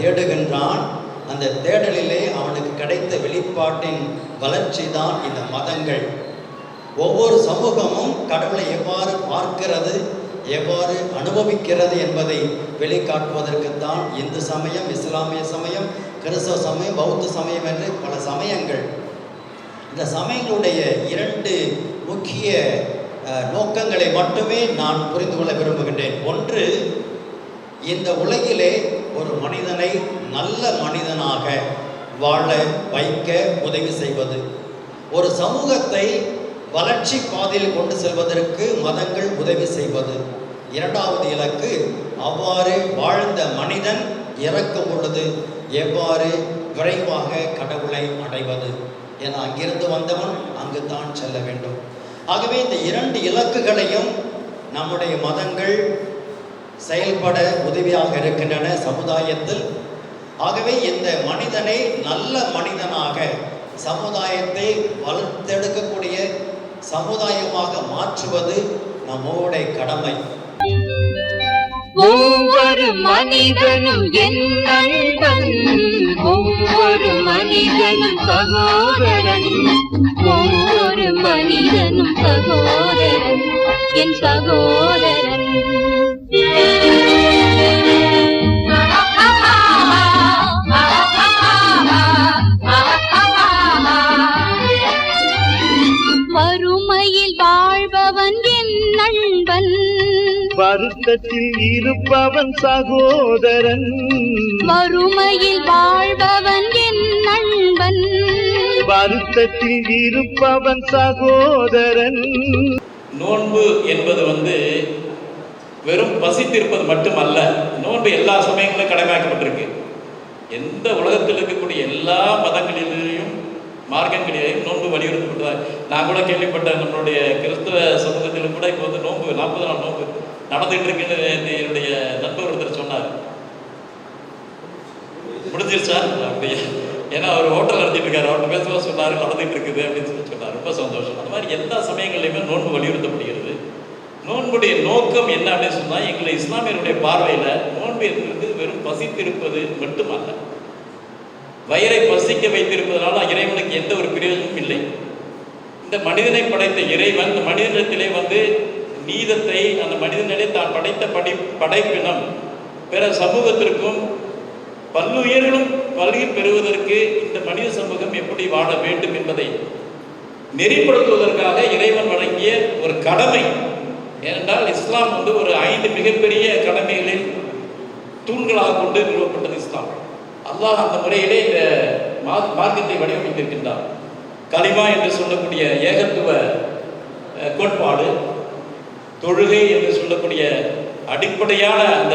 தேடுகின்றான். அந்த தேடலிலே அவனுக்கு கிடைத்த வெளிப்பாட்டின் வளர்ச்சி தான் இந்த மதங்கள். ஒவ்வொரு சமூகமும் கடவுளை எவ்வாறு பார்க்கிறது எவ்வாறு அனுபவிக்கிறது என்பதை வெளிக்காட்டுவதற்குத்தான் இந்து சமயம் இஸ்லாமிய சமயம் கிறிஸ்தவ சமயம் பௌத்த சமயம் என்று பல சமயங்கள். இந்த சமயங்களுடைய இரண்டு முக்கிய நோக்கங்களை மட்டுமே நான் புரிந்து கொள்ள விரும்புகின்றேன். ஒன்று இந்த உலகிலே ஒரு மனிதனை நல்ல மனிதனாக வாழ வைக்க உதவி செய்வது. ஒரு சமூகத்தை வளர்ச்சி பாதையில் கொண்டு செல்வதற்கு மதங்கள் உதவி செய்வது. இரண்டாவது இலக்கு அவ்வாறு வாழ்ந்த மனிதன் இறக்கும் பொழுது எவ்வாறு விரைவாக கடவுளை அடைவது என அங்கிருந்து வந்தவன் அங்கு தான் செல்ல வேண்டும். ஆகவே இந்த இரண்டு இலக்குகளையும் நம்முடைய மதங்கள் செயல்பட உதவியாக இருக்கின்றன சமுதாயத்தில். ஆகவே இந்த மனிதனை நல்ல மனிதனாக சமுதாயத்தை வளர்த்தெடுக்கக்கூடிய சமுதாயமாக மாற்றுவது நம்முடைய கடமை. ஒவ்வொரு மனிதனும் என் நண்பன். ஒவ்வொரு மனிதனும் சகோதரன். ஒவ்வொரு மனிதனும் சகோதரன். என் சகோதரன். வறுமையில் வாழ்பவன் என் நண்பன். வருத்தத்தில் இருப்பவன் சகோதரன். வறுமையில் வாழ்பவன் என் நண்பன். வருத்தத்தில் இருப்பவன் சகோதரன். நோன்பு என்பது வந்து வெறும் பசித்திருப்பது மட்டுமல்ல நோன்பு எல்லா சமயங்களும் கடமையாக்கப்பட்டிருக்கு. எந்த உலகத்தில் இருக்கக்கூடிய எல்லா மதங்களிலேயும் மார்க்கங்களிலேயும் நோன்பு வலியுறுத்தப்பட்டதாக நான் கூட கேள்விப்பட்டேன் நம்மளுடைய கிறிஸ்தவ சமூகத்திலும் கூட இப்போ வந்து நோன்பு நாற்பது நாள் நோன்பு நடந்துகிட்டு இருக்குன்னு என்னுடைய நண்பர் ஒருத்தர் சொன்னார். முடிஞ்சிருச்சா? அப்படியே. ஏன்னா அவர் ஹோட்டல் நடத்திட்டு இருக்காரு அவர்கிட்ட பேசும்போது சொன்னார் நடந்துட்டு இருக்குது அப்படின்னு சொல்லி சொன்னார். ரொம்ப சந்தோஷம். அந்த மாதிரி எல்லா சமயங்கள்லையுமே நோன்பு வலியுறுத்தப்படுகிறது. நோன்புடைய நோக்கம் என்ன அப்படின்னு சொன்னால் எங்களை இஸ்லாமியருடைய பார்வையில் நோன்பு என்பது வெறும் பசித்திருப்பது மட்டுமல்ல. வயிறை பசிக்க வைத்திருப்பதனால இறைவனுக்கு எந்த ஒரு பிரயோஜனமும் இல்லை. இந்த மனிதனை படைத்த இறைவன் இந்த மனிதனிடத்திலே வந்து நீதத்தை அந்த மனிதனிலே தான் படைத்த படி படைப்பினம் பிற சமூகத்திற்கும் பல்லுயிர்களும் பல்கி பெறுவதற்கு இந்த மனித சமூகம் எப்படி வாழ வேண்டும் என்பதை நெறிப்படுத்துவதற்காக இறைவன் வழங்கிய ஒரு கடமை. ஏனென்றால் இஸ்லாம் வந்து ஒரு ஐந்து மிகப்பெரிய கடமைகளில் தூண்களாக கொண்டு நிறுவப்பட்டது இஸ்லாம். அல்லாஹ் அந்த முறையிலே இந்த மா- மார்க்கத்தை வடிவமைத்திருக்கின்றார் களிமா என்று சொல்லக்கூடிய ஏகத்துவ கோட்பாடு தொழுகை என்று சொல்லக்கூடிய அடிப்படையான அந்த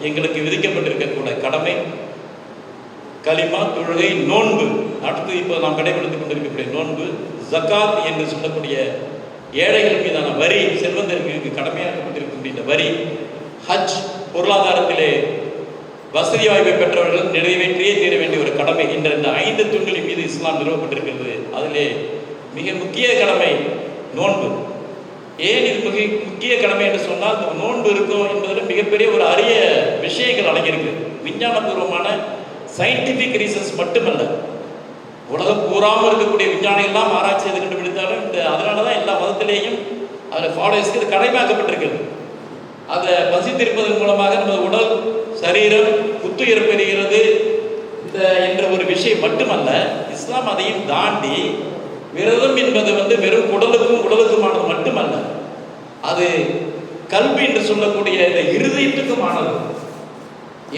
எங்களுக்கு விதிக்கப்பட்டிருக்கக்கூடிய கடமை களிமா தொழுகை நோன்பு. அடுத்து இப்போ நாம் கடைபிடித்துக் கொண்டிருக்கக்கூடிய நோன்பு ஜக்காத் என்று சொல்லக்கூடிய ஏழைகள் மீதான வரி செல்வந்தர்களுக்கு கடமையாக்கப்பட்டிருக்கக்கூடிய இந்த வரி ஹஜ் பொருளாதாரத்திலே வசதி வாய்ப்பை பெற்றவர்கள் நிறைவேற்றியே தீர வேண்டிய ஒரு கடமை என்ற இந்த ஐந்து தூண்களின் மீது இஸ்லாம் நிறுவப்பட்டிருக்கிறது. அதிலே மிக முக்கிய கடமை நோன்பு. ஏன் இது மிக முக்கிய கடமை என்று சொன்னால் இந்த நோன்பு இருக்கும் என்பதில் மிகப்பெரிய ஒரு அரிய விஷயங்கள் அடங்கியிருக்கு. விஞ்ஞானபூர்வமான சயின்டிஃபிக் ரீசன்ஸ் மட்டுமல்ல. உலகம் கூறாமல் இருக்கக்கூடிய விஞ்ஞானிகள்லாம் ஆராய்ச்சி செய்து கண்டுபிடித்தாலும் இந்த அதனால தான் எல்லா மதத்திலேயும் அதில் ஃபாலோவர்ஸ்க்கு இது கடமையாக்கப்பட்டிருக்கிறது. அதை பசித்திருப்பதன் மூலமாக நமது உடல் சரீரம் புத்துயிர் பெறுகிறது. இந்த என்ற ஒரு விஷயம் மட்டுமல்ல இஸ்லாம் அதையும் தாண்டி விரதம் என்பது வந்து வெறும் உடலுக்கும் உடலுக்குமானது மட்டுமல்ல அது கல்வி என்று சொல்லக்கூடிய இந்த இருதயத்துக்குமானது.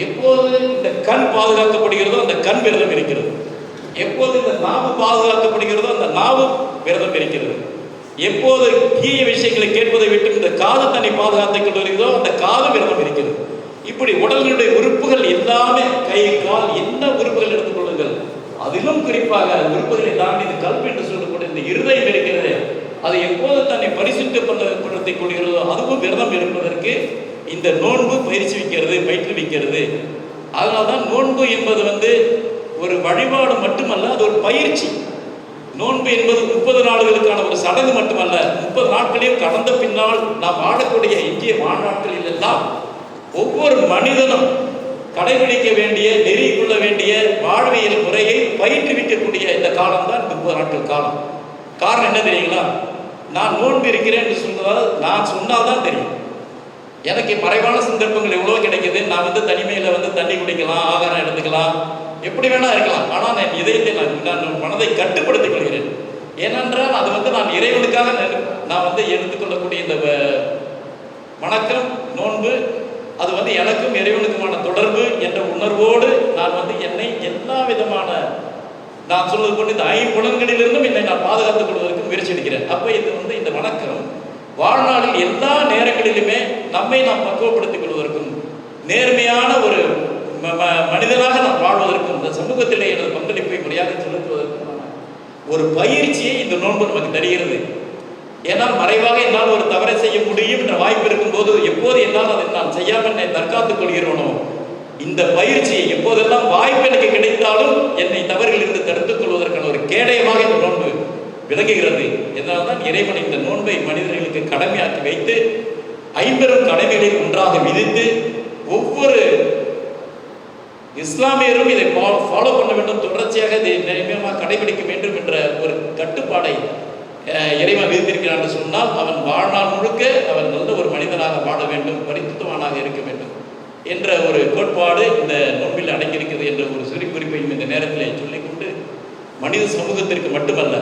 எப்போது இந்த கண் பாதுகாக்கப்படுகிறதோ அந்த கண் விரதம் இருக்கிறது. எப்போது இந்த நாவு பாதுகாக்கப்படுகிறதோ அந்த நாவு விரதம் இருக்கிறது எப்போது தீய விஷயங்களை கேட்பதை விட்டு இந்த காது தன்னை பாதுகாத்துக் கொண்டு வருகிறதோ அந்த காது விரதம் இருக்கிறது இப்படி உடலினுடைய உறுப்புகள் எல்லாமே கை கால் என்ன உறுப்புகள் எடுத்துக்கொள்ளுங்கள் அதிலும் குறிப்பாக உறுப்புகளை தாண்டி இந்த கல்வி என்று சொல்லக்கூடிய இந்த இருதயம் இருக்கிறது அது எப்போது தன்னை பரிசுத்த படுத்திக் கொள்கிறதோ அதுவும் விரதம் இருப்பதற்கு இந்த நோன்பு பயிற்சி வைக்கிறது பயிற்றுவிக்கிறது. அதனால தான் நோன்பு என்பது வந்து ஒரு வழிபாடு மட்டுமல்ல அது ஒரு பயிற்சி. நோன்பு என்பது முப்பது நாடுகளுக்கான ஒரு சடங்கு மட்டுமல்ல முப்பது நாட்களையும் கடந்த பின்னால் நாம் வாழக்கூடிய இந்திய வாழ்நாட்களில் எல்லாம் ஒவ்வொரு மனிதனும் கடைபிடிக்க வேண்டிய நெறி கொள்ள வேண்டிய வாழ்வியல் முறையை பயிற்றுவிக்கக்கூடிய இந்த காலம் தான் முப்பது நாட்கள் காலம். காரணம் என்ன தெரியுங்களா? நான் நோன்பு இருக்கிறேன் என்று சொன்னதால் நான் சொன்னால் தான் தெரியும். எனக்கு மறைவான சந்தர்ப்பங்கள் எவ்வளோ கிடைக்குது. நான் வந்து தனிமையில் வந்து தண்ணி குடிக்கலாம் ஆகாரம் எடுத்துக்கலாம். எப்படி வேணா இருக்கலாம். ஆனால் நான் இதயத்தை நான் நான் மனதை கட்டுப்படுத்திக் கொள்கிறேன். ஏனென்றால் அது வந்து நான் இறைவனுக்காக நான் வந்து எடுத்துக்கொள்ளக்கூடிய இந்த வ- வணக்கம் நோன்பு அது வந்து எனக்கும் இறைவனுக்குமான தொடர்பு என்ற உணர்வோடு நான் வந்து என்னை எல்லா விதமான நான் சொல்வது கொண்டு இந்த ஐம்புலன்களிலிருந்தும் என்னை நான் பாதுகாத்துக் கொள்வதற்கு முயற்சி எடுக்கிறேன். அப்போ இது வந்து இந்த வணக்கம் வாழ்நாளில் எல்லா நேரங்களிலுமே நம்மை நாம் பக்குவப்படுத்திக் கொள்வதற்கும் நேர்மையான ஒரு மனிதனாக நான் வாழ்வதற்கும் இந்த சமூகத்திலே எனது பங்களிப்பை முறையாக செலுத்துவதற்கும் ஒரு பயிற்சியை இந்த நோன்பு நமக்கு தருகிறது. ஏன்னால் மறைவாக என்னால் ஒரு தவறை செய்ய முடியும் என்ற வாய்ப்பு இருக்கும்போது எப்போது என்னால் அதை நான் செய்யாமல் என்னை தற்காத்துக் கொள்கிறோனோ இந்த பயிற்சியை எப்போதெல்லாம் வாய்ப்பு எனக்கு கிடைத்தாலும் என்னை தவறிலிருந்து தடுத்துக் கொள்வதற்கான ஒரு கேடயமாக இந்த நோன்பு விளங்குகிறது. இதனால்தான் இறைவன் இந்த நோன்பை மனிதர்களுக்கு கடமையாக்கி வைத்து ஐம்பெரும் கடமைகளில் ஒன்றாக விதித்து ஒவ்வொரு இஸ்லாமியரும் இதை ஃபாலோ பண்ண வேண்டும். தொடர்ச்சியாக இதை நியமமாக கடைபிடிக்க வேண்டும் என்ற ஒரு கட்டுப்பாடை இறைவன் விதித்திருக்கிறான் என்று சொன்னால் அவன் வாழ்நாள் முழுக்க அவன் நல்ல ஒரு மனிதனாக வாழ வேண்டும் பரிசுத்தவானாக இருக்க வேண்டும் என்ற ஒரு கோட்பாடு இந்த நோன்பில் அடங்கியிருக்கிறது என்ற ஒரு சிறு குறிப்பையும் இந்த நேரத்தில் சொல்லிக்கொண்டு மனித சமூகத்திற்கு மட்டுமல்ல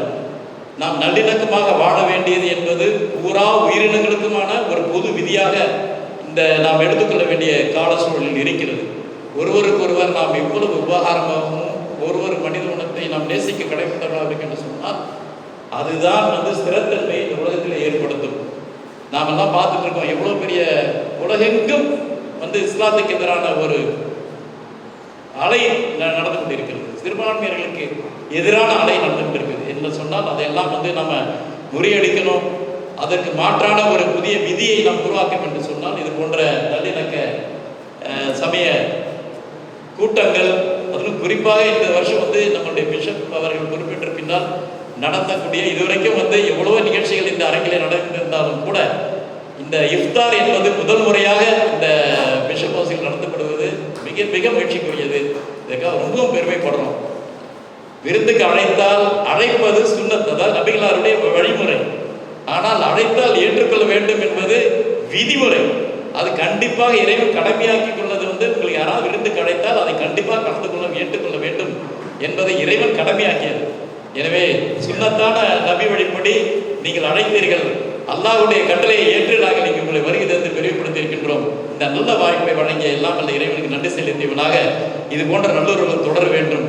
நாம் நல்லிணக்கமாக வாழ வேண்டியது என்பது பூரா உயிரினங்களுக்குமான ஒரு பொது விதியாக இந்த நாம் எடுத்துக்கொள்ள வேண்டிய கால சூழலில் இருக்கிறது. ஒருவருக்கு ஒருவர் நாம் எவ்வளவு உபகாரமாகவும் ஒருவர் மனித குணத்தை நாம் நேசிக்க கடைபிடித்தவர்களாக இருக்கு என்று சொன்னால் அதுதான் வந்து ஸ்திரத்தன்மை இந்த உலகத்தில் ஏற்படுத்தும். நாம் எல்லாம் பார்த்துட்டு இருக்கோம் எவ்வளோ பெரிய உலகெங்கும் வந்து இஸ்லாத்துக்கு எதிரான ஒரு அலை ந- நடந்து கொண்டிருக்கிறது. சிறுபான்மையர்களுக்கு எதிரான அலை நடந்து கொண்டிருக்கிறது என்று சொன்னால் அதையெல்லாம் வந்து நம்ம முறியடிக்கணும். அதற்கு மாற்றான ஒரு புதிய விதியை நாம் உருவாக்கும் என்று சொன்னால் இது போன்ற நல்லிணக்க சமய கூட்டங்கள் அதிலும் குறிப்பாக இந்த வருஷம் வந்து நம்மளுடைய பிஷப் அவர்கள் குறிப்பிட்ட பின்னால் நடத்தக்கூடிய இதுவரைக்கும் வந்து எவ்வளவோ நிகழ்ச்சிகள் இந்த அரங்கிலே நடந்திருந்தாலும் கூட இந்த இஃப்தார் என்பது முதல் முறையாக இந்த பிஷப் ஹவுஸில் நடத்தப்படுவது மிக மிக மகிழ்ச்சிக்குரியது. இதுக்காக ரொம்பவும் பெருமைப்படுறோம். விருந்துக்கு அழைத்தால் அழைப்பது சுன்னத் அதாவது நபிகளாருடைய வழிமுறை. ஆனால் அழைத்தால் ஏற்றுக்கொள்ள வேண்டும் என்பது விதிமுறை. அது கண்டிப்பாக இறைவன் கடமையாக்கி கொள்வது வந்து உங்களுக்கு யாராவது விருந்து கிடைத்தால் அதை கண்டிப்பாக கலந்து கொள்ள ஏற்றுக்கொள்ள வேண்டும் என்பதை இறைவன் கடமையாக்கியது. எனவே சுன்னத்தான நபி வழிப்படி நீங்கள் அழைத்தீர்கள். அல்லாவுடைய கட்டளையை ஏற்று நாங்கள் இங்கு உங்களை வருகை தந்து பெருமைப்படுத்தி இருக்கின்றோம். இந்த நல்ல வாய்ப்பை வழங்கிய எல்லாம் அல்ல இறைவனுக்கு நன்றி செலுத்தியவனாக இது போன்ற நல்லுறவுகள் தொடர வேண்டும்.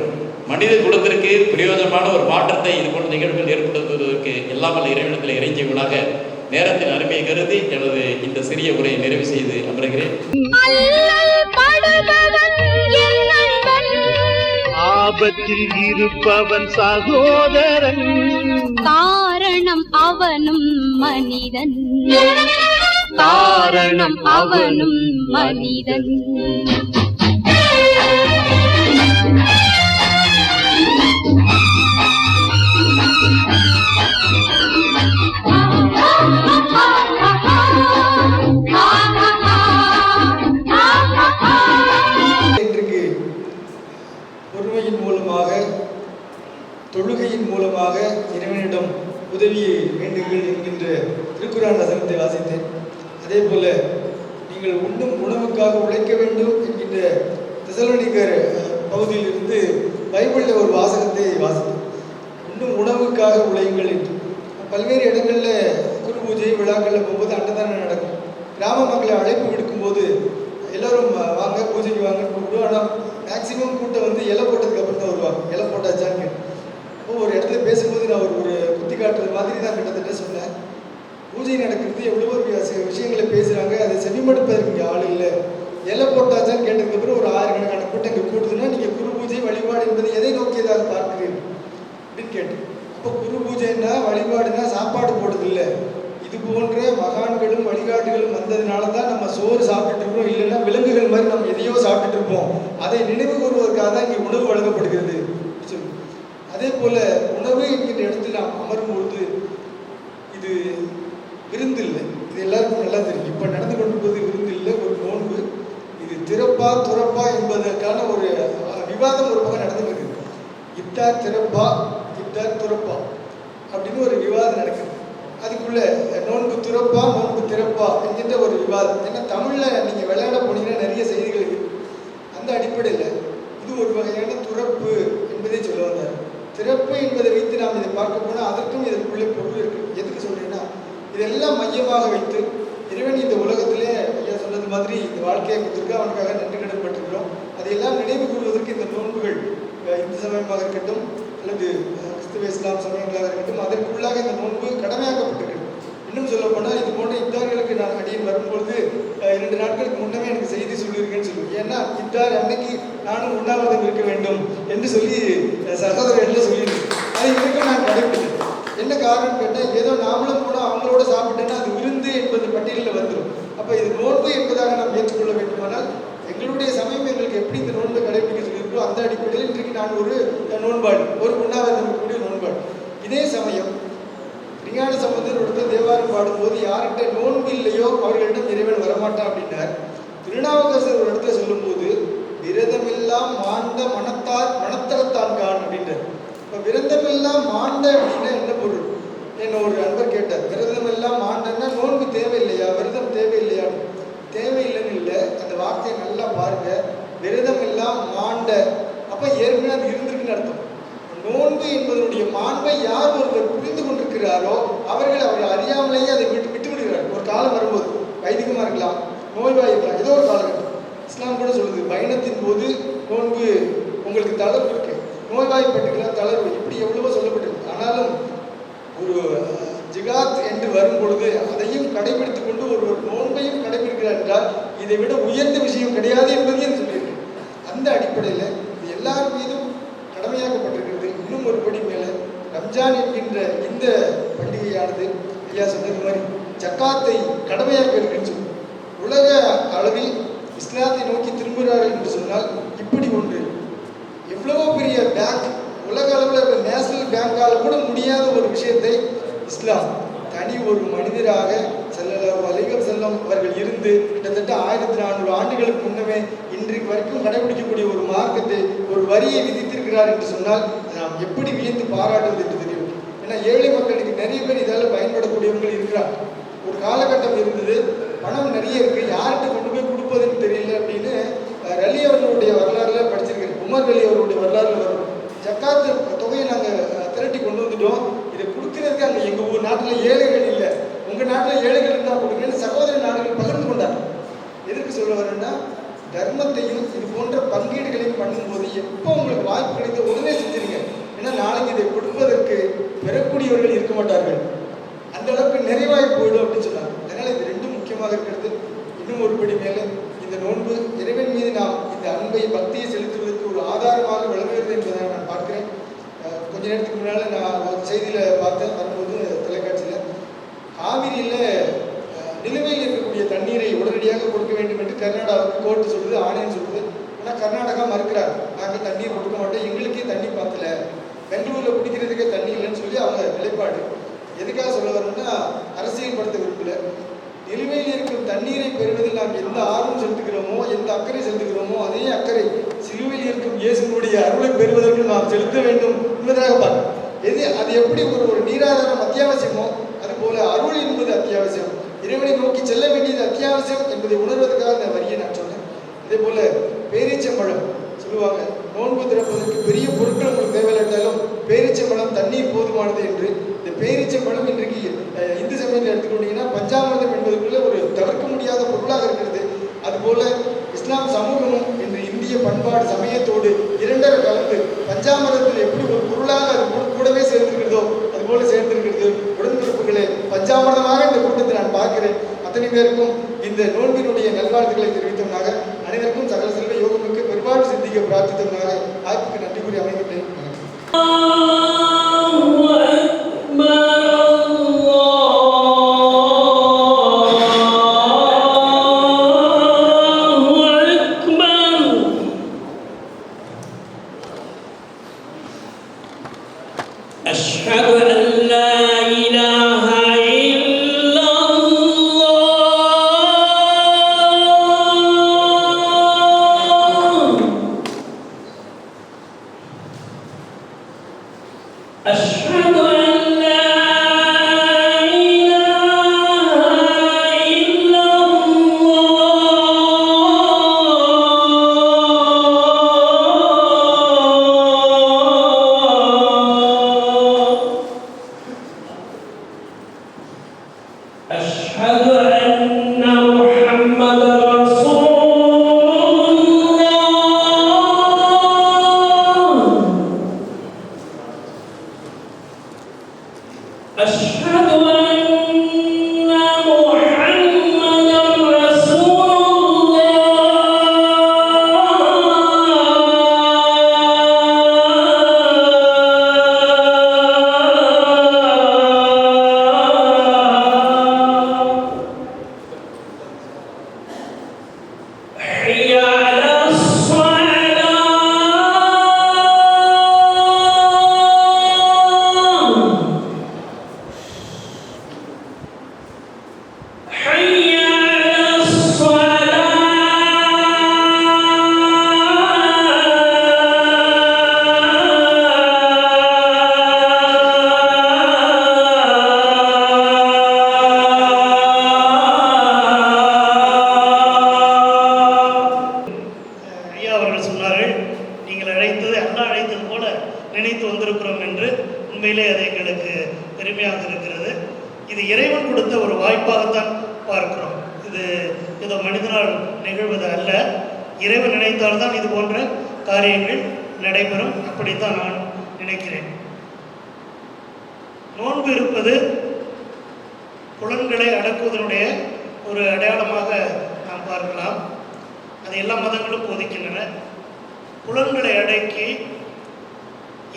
மனித குலத்திற்கு பிரயோஜனமான ஒரு மாற்றத்தை இது போன்ற நிகழ்வுகள் ஏற்படுத்துவதற்கு எல்லாம் அல்ல இறைவனத்தில் இறைஞ்சியவனாக நேரத்தின் அருமையை கருதி எனது இந்த சிறிய உரையை நிறைவு செய்து அமர்கிறேன். ஆபத்தில் இருப்பவன் சகோதரன். காரணம் அவனும் மனிதன். காரணம் அவனும் மனிதன். தொழுகையின் மூலமாக இறைவனிடம் உதவியை வேண்டுங்கள் என்கின்ற திருக்குறான் வசனத்தை வாசித்தேன். அதே போல நீங்கள் உண்ணும் உணவுக்காக உழைக்க வேண்டும் என்கின்ற தெசலோனிக்கர் பகுதியில் இருந்து பைபிளில் ஒரு வாசகத்தை வாசித்தேன். உண்ணும் உணவுக்காக உழையுங்கள் என்று. பல்வேறு இடங்களில் குரு பூஜை விழாக்களில் போகும்போது அன்னதானம் நடக்கும். கிராம மக்களை அழைப்பு விடுக்கும்போது எல்லாரும் வாங்க பூஜைக்கு வாங்கன்னு கூப்பிடுவோம். ஆனால் மேக்சிமம் கூட்டம் வந்து இலை போட்டதுக்கு அப்புறம் தான் வருவாங்க. இலை போட்டாச்சான்னு கேட்டு. ஒரு இடத்துல பேசும்போது நான் ஒரு ஒரு குத்தி காட்டுறது மாதிரி தான் கிட்டத்தட்ட சொன்னேன். பூஜை நடக்கிறது எவ்வளவோ விஷயங்களை பேசுகிறாங்க அதை செவிமடுப்பதற்கு இங்கே ஆள் இல்லை. இலை போட்டாச்சான்னு கேட்டதுக்கப்புறம் ஒரு ஆயிரக்கணக்கான கூட்டம் இங்கே கூடுதுன்னா நீங்கள் குரு பூஜை வழிபாடு என்பது எதை நோக்கியதாக பார்க்கிறீர்கள் அப்படின்னு கேட்டு அப்போ குரு பூஜைன்னா வழிபாடுனா சாப்பாடு போடுறதில்லை. இது போன்ற மகான்களும் வழிகாட்டுகளும் வந்ததுனால தான் நம்ம சோறு சாப்பிட்டுட்டு இருக்கோம் இல்லைன்னா விலங்குகள் மாதிரி நம்ம எதையோ சாப்பிட்டுட்டு இருப்போம். அதை நினைவு கூறுவதற்காக தான் இங்கே உணவு வழங்கப்படுகிறது. அதே போல உணவு என்கின்ற இடத்தில் நாம் அமரும் பொழுது இது விருந்து இல்லை இது எல்லாருக்கும் நல்லா தெரியும். இப்போ நடந்து கொண்டிருப்பது விருந்து இல்லை ஒரு நோன்பு. இது திறப்பா துறப்பா என்பதற்கான ஒரு விவாதம் ஒரு பக்கம் நடந்துகிட்டு இருக்கு இப்தார் திறப்பா இப்தார் துறப்பா அப்படின்னு ஒரு விவாதம் நடக்குது. அதுக்குள்ள நோன்பு துறப்பா நோன்பு திறப்பா என்கின்ற ஒரு விவாதம். ஏன்னா தமிழில் நீங்கள் விளையாட போனீங்கன்னா நிறைய செய்திகள் இருக்கு. அந்த அடிப்படையில் இது ஒரு வகையான துறப்பு என்பதை சொல்ல திறப்பு என்பதை வைத்து நாம் இதை பார்க்க போனால் அதற்கும் இதற்குள்ளே பொருள் இருக்கு. எதுக்கு சொல்றேன்னா இதெல்லாம் மையமாக வைத்து இறைவன் இந்த உலகத்திலே ஐயா சொன்னது மாதிரி இந்த வாழ்க்கையை கொடுத்துருக்க அவனுக்காக நன்றி கடன்பட்டிருக்கிறோம் அதையெல்லாம் நினைவு கூறுவதற்கு இந்த நோன்புகள் இந்து சமயமாக இருக்கட்டும் அல்லது கிறிஸ்துவ இஸ்லாம் சமயங்களாக இருக்கட்டும் அதற்குள்ளாக இந்த நோன்பு கடமையாக்கப்பட்டிருக்கு இன்னும் சொல்ல போனால் இது போன்ற இத்தார்களுக்கு நான் அடியேன் வரும்பொழுது இரண்டு நாட்களுக்கு முன்னமே எனக்கு செய்தி சொல்லியிருக்கேன்னு சொல்லுவேன். ஏன்னா இத்தார் அன்னைக்கு நானும் உண்ணாவிரதம் இருக்க வேண்டும் என்று சொல்லி சகோதரர் என்று சொல்லியிருக்கேன் அது இன்றைக்கும் நான் கடைபிடிக்கிறேன் என்ன காரணம் கேட்டால் ஏதோ நாமளும் கூட அவங்களோட சாப்பிட்டேன்னா அது விருந்து என்பது பட்டியலில் வந்துடும் அப்போ இது நோன்பு என்பதாக நாம் ஏற்றுக்கொள்ள வேண்டுமானால் எங்களுடைய சமயம் எங்களுக்கு எப்படி இந்த நோன்பை கடைபிடிக்க சொல்லியிருக்கோ அந்த அடிப்படையில் இன்றைக்கு நான் ஒரு நோன்பாடு ஒரு உண்ணாவிரதம் இருக்கக்கூடிய நோன்பாடு. இதே சமயம் விஞ்ஞான சம்பந்தர் தேவாரம் பாடும்போது யார்கிட்ட நோன்பு இல்லையோ அவர்களிடம் இறைவன் வரமாட்டான் அப்படின்னார். திருநாவுக்கரசர் ஒரு இடத்துல சொல்லும்போது விரதமெல்லாம் மாண்ட மனத்தார் மனத்தரத்தான் கான் அப்படின்றார். இப்போ விரதமெல்லாம் மாண்ட அப்படின்னா என்ன பொருள்? என்ன ஒரு நண்பர் கேட்டார். விரதமெல்லாம் மாண்டன்னா நோன்பு தேவையில்லையா விரதம் தேவையில்லையா தேவையில்லைன்னு இல்லை அந்த வார்த்தையை நல்லா பாருங்க விரதம் எல்லாம் மாண்ட அப்போ ஏற்கனவே அது இருந்திருக்குன்னு அர்த்தம் நோன்பு என்பதனுடைய மாண்பை யார் ஒருவர் புரிந்து கொண்டிருக்கிறாரோ அவர்கள் அவர்கள் அறியாமலேயே அதை விட்டு விட்டு விடுகிறார் ஒரு காலம் வரும்போது வைதிகமாக இருக்கலாம் நோய்வாய் இருக்கலாம் ஏதோ ஒரு காலகட்டம் இஸ்லாம் கூட சொல்லுது பயணத்தின் போது நோன்பு உங்களுக்கு தளர்வு இருக்கு நோய்வாய்ப்பட்டுக்கலாம் தளர்வு இப்படி எவ்வளவோ சொல்லப்பட்டிருக்கு ஆனாலும் ஒரு அஹ், ஜிகாத் என்று வரும் பொழுது அதையும் கடைபிடித்துக் கொண்டு ஒரு ஒரு நோன்பையும் கடைபிடிக்கிறார் என்றால் இதை விட உயர்ந்த விஷயம் கிடையாது என்பதையும் சொல்லியிருக்கு அந்த அடிப்படையில் இது எல்லார் மீதும் கடமையாக்கப்பட்டிருக்கிறது இன்னும் ஒரு படி மேலே ரம்ஜான் என்கின்ற இந்த பண்டிகையானது ஐயா சொன்னது மாதிரி ஜக்காத்தை கடமையாக இருக்குன்னு உலக அளவில் இஸ்லாத்தை நோக்கி திரும்புகிறார்கள் என்று சொன்னால் இப்படி ஒன்று. எவ்வளவோ பெரிய பேங்க் உலக அளவில் நேஷனல் பேங்கால் கூட முடியாத ஒரு விஷயத்தை இஸ்லாம் தனி ஒரு மனிதராக செல்லலாம் அலிகம் செல்லம் அவர்கள் இருந்து கிட்டத்தட்ட ஆயிரத்தி நானூறு ஆண்டுகளுக்கு முன்னமே இன்றைக்கு வரைக்கும் கடைபிடிக்கக்கூடிய ஒரு மார்க்கத்தை ஒரு வரியை விதித்திருக்கிறார் என்று சொன்னால் நாம் எப்படி வியந்து பாராட்டுவது என்று ஏன்னா ஏழை மக்களுக்கு நிறைய பேர் இதால் பயன்படக்கூடியவர்கள் இருக்கிறார் ஒரு காலகட்டம் இருந்தது பணம் நிறைய இருக்கு யார்கிட்ட கொண்டு போய் கொடுப்பதுன்னு தெரியல அப்படின்னு ரலி அவர்களுடைய வரலாறுல படிச்சிருக்கேன் உமர் ரலி அவர்களுடைய வரலாறுல வரும். ஜக்காத்து தொகையை நாங்கள் திரட்டி கொண்டு வந்துட்டோம். இதை கொடுக்கறதுக்கு அங்கே எங்கள் ஊர் நாட்டில் ஏழைகள் இல்லை. உங்கள் நாட்டில் ஏழைகள் இருந்தால் கொடுங்கன்னு சகோதர நாடுகள் பகிர்ந்து கொண்டாங்க. எதுக்கு சொல்ல வரேன்னா தர்மத்தையும் இது போன்ற பங்கீடுகளையும் பண்ணும்போது எப்போ உங்களுக்கு வாய்ப்பு கிடைத்த உடனே செஞ்சிருங்க. ஏன்னா நாளைக்கு இதை பெறக்கூடியவர்கள் இருக்க மாட்டார்கள். அந்த அளவுக்கு நிறைவாய் போயிடும் அப்படின்னு சொன்னாங்க. அதனால இது ரெண்டும் முக்கியமாக இருக்கிறது. இன்னும் ஒருபடி மேலே இந்த நோன்பு இறைவன் மீது நாம் இந்த அன்பை பக்தியை செலுத்துவதற்கு ஒரு ஆதாரமாக விளங்குகிறது என்பதை நான் பார்க்கிறேன். கொஞ்ச நேரத்துக்கு முன்னால் நான் ஒரு செய்தியில் பார்த்தேன். வரும்போது தொலைக்காட்சியில் காவிரியில் நிலுவையில் இருக்கக்கூடிய தண்ணீரை உடனடியாக கொடுக்க வேண்டும் என்று கர்நாடகாவுக்கு கோர்ட்டு சொல்லுது ஆணையம் சொல்லுது. ஆனால் கர்நாடகா மறுக்கிறார் நாங்கள் தண்ணீர் கொடுக்க மாட்டோம். எங்களுக்கே தண்ணி பார்த்தல பெங்களூரில் குடிக்கிறதுக்கே தண்ணி இல்லைன்னு சொல்லி அவங்க நிலைப்பாடு. எதுக்காக சொல்ல வரணும்னா அரசியல் படுத்த விரும்பல நிலுவையில் இருக்கும் தண்ணீரை பெறுவதில் நாம் எந்த ஆர்வம் செலுத்துகிறோமோ எந்த அக்கறை செலுத்துகிறோமோ அதே அக்கறை சிலுவையில் இருக்கும் இயேசுனுடைய அருளை பெறுவதற்கு நாம் செலுத்த வேண்டும் என்பதாக பார்க்கிறோம் எது அது எப்படி ஒரு ஒரு நீராதாரம் அத்தியாவசியமோ அதுபோல அருள் என்பது அத்தியாவசியம். இறைவனை நோக்கி செல்ல வேண்டியது அத்தியாவசியம் என்பதை உணர்வதற்காக இந்த வரியை நான் சொன்னேன். இதே போல பேரீச்சம்பழம் சொல்லுவாங்க. நோன்பு திறப்பதற்கு பெரிய பொருட்கள் உங்களுக்கு தேவையில்லாட்டாலும் பழம் தண்ணீர் போதுமானது என்று. இந்த பேரீச்சம்பழம் இன்றைக்கு இந்து சமயத்தில் எடுத்துக்கொண்டீங்கன்னா பஞ்சாமிரதம் என்பதற்குள்ள ஒரு தவிர்க்க முடியாத பொருளாக இருக்கிறது. அதுபோல இஸ்லாம் சமூகமும் இன்று இந்திய பண்பாடு சமயத்தோடு இரண்டரை கலந்து பஞ்சாமிரத்தில் எப்படி ஒரு பொருளாக அது கூடவே சேர்ந்திருக்கிறதோ அதுபோல சேர்ந்திருக்கிறது. உடன்பிறப்புகளே பஞ்சாமிரதமாக இந்த கூட்டத்தை நான் பார்க்கிறேன். அத்தனை பேருக்கும் இந்த நோன்பினுடைய நல்வாழ்த்துக்களை தெரிவித்தோம்னாக அனைவருக்கும் சகல செல்வ யோகமிக்க பெருவாழ்வு சிந்திக்க பிரார்த்தித்தவனாக வாய்ப்புக்கு நன்றி கூறி அமைகின்றேன். வாய்ப்பாகத்தான் பார்க்கிறோம். இது ஏதோ மனிதனால் நிகழ்வது அல்ல. இறைவன் நினைத்தால்தான் இது போன்ற காரியங்கள் நடைபெறும். அப்படித்தான் நான் நினைக்கிறேன். நோன்பு இருப்பது புலன்களை அடக்குவதனுடைய ஒரு அடையாளமாக நாம் பார்க்கலாம். அது எல்லா மதங்களும் போதிக்கின்றன. புலன்களை அடக்கி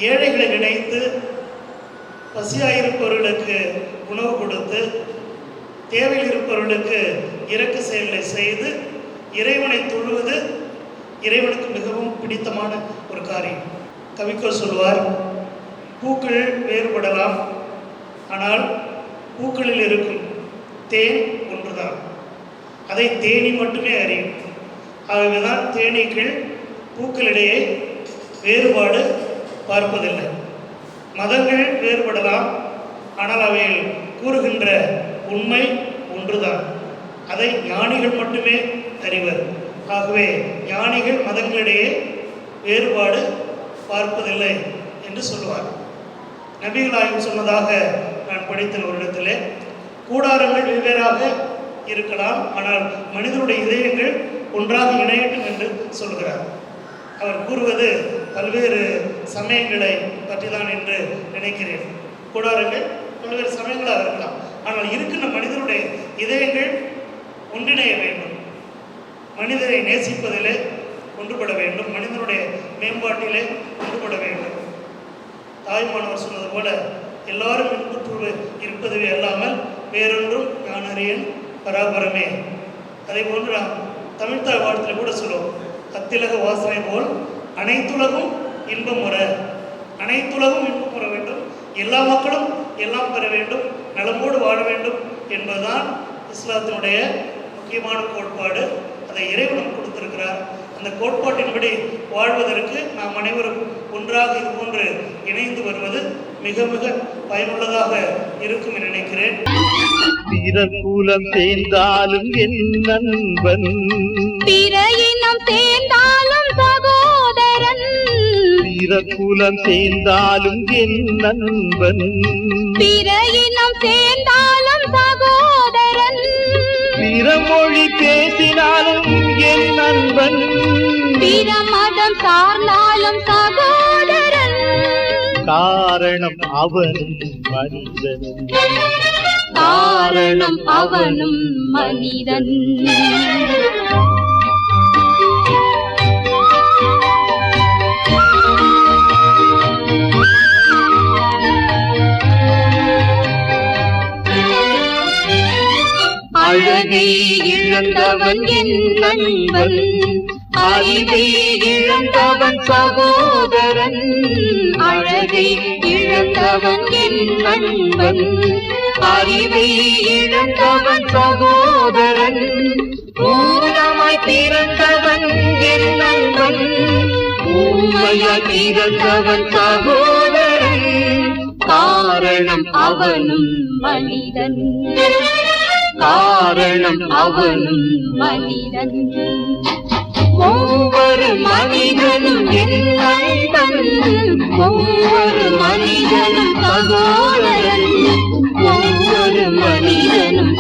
ஏழைகளை நினைத்து பசியாயிருப்பவர்களுக்கு உணவு கொடுத்து தேவையில் இருப்பவர்களுக்கு இறக்க செயல்களை செய்து இறைவனை தொழுவது இறைவனுக்கு மிகவும் பிடித்தமான ஒரு காரியம். கவிக்கோ சொல்வார் பூக்கள் வேறுபடலாம் ஆனால் பூக்களில் இருக்கும் தேன் ஒன்றுதான். அதை தேனி மட்டுமே அறியும். ஆகவேதான் தேனீக்கள் பூக்களிடையே வேறுபாடு பார்ப்பதில்லை. மதங்கள் வேறுபடலாம் ஆனால் அவைகள் கூறுகின்ற உண்மை ஒன்றுதான். அதை ஞானிகள் மட்டுமே அறிவர். ஆகவே ஞானிகள் மதங்களிடையே வேறுபாடு பார்ப்பதில்லை என்று சொல்லுவார் நபிகளாயும் சொன்னதாக நான் படித்த ஒரு இடத்திலே கூடாரங்கள் வெவ்வேறாக இருக்கலாம் ஆனால் மனிதனுடைய இதயங்கள் ஒன்றாக இணையட்டும் என்று சொல்கிறார். அவர் கூறுவது பல்வேறு சமயங்களை பற்றிதான் என்று நினைக்கிறேன். கூடாரங்கள் பல்வேறு சமயங்களாக இருக்கலாம். ஆனால் இருக்கின்ற மனிதனுடைய இதயங்கள் ஒன்றிணைய வேண்டும். மனிதரை நேசிப்பதிலே ஒன்றுபட வேண்டும். மனிதனுடைய மேம்பாட்டிலே ஒன்றுபட வேண்டும். தாய்மானவர் சொன்னது போல எல்லாரும் இன்புற்று இருப்பதுவே அல்லாமல் வேறொன்றும் நான் பராபரமே. அதே போன்று நாம் தமிழ்த்தாய் வாழ்த்தில் கூட சொல்லுவோம் அத்திலக வாசனை போல் அனைத்துலகும் இன்பம் முற அனைத்துலகும் இன்பம் முற வேண்டும். எல்லா மக்களும் எல்லாம் பெற வேண்டும் நலமோடு வாழ வேண்டும் என்பதுதான் இஸ்லாத்தினுடைய முக்கியமான கோட்பாடு. அதை இறைவன் கொடுத்திருக்கிறார். அந்த கோட்பாட்டின்படி வாழ்வதற்கு நாம் அனைவரும் ஒன்றாக இது போன்று இணைந்து வருவது மிக மிக பயனுள்ளதாக இருக்கும் என நினைக்கிறேன். பிறர் குலம் சேர்ந்தாலும் என் நண்பன். பிற இனம் பிறர் குலம் சேர்ந்தாலும் என் நண்பன். பிற இனம் சேர்ந்தாலும் சகோதரன். பிற மொழி பேசினாலும் என் நண்பன். பிற மதம் சார்ந்தாலும் சகோதரன். காரணம் அவனும் மனிதனும். காரணம் அவனும் மனிதன். அழகை இழந்தவன் என் நண்பன். அறிவை இழந்தவன் சகோதரன். அழகை இழந்தவன் என் நண்பன். அறிவை இழந்தவன் சகோதரன். ஊனமாய் பிறந்தவன் என் நண்பன். ஊமையாய் பிறந்தவன் சகோதரன். காரணம் அவனும் மனிதன். காரணம் அவனும் மனிதன். ஒவ்வொரு மனிதனும் ஒவ்வொரு மனிதனும் சகோதரன் ஒவ்வொரு மனிதனும்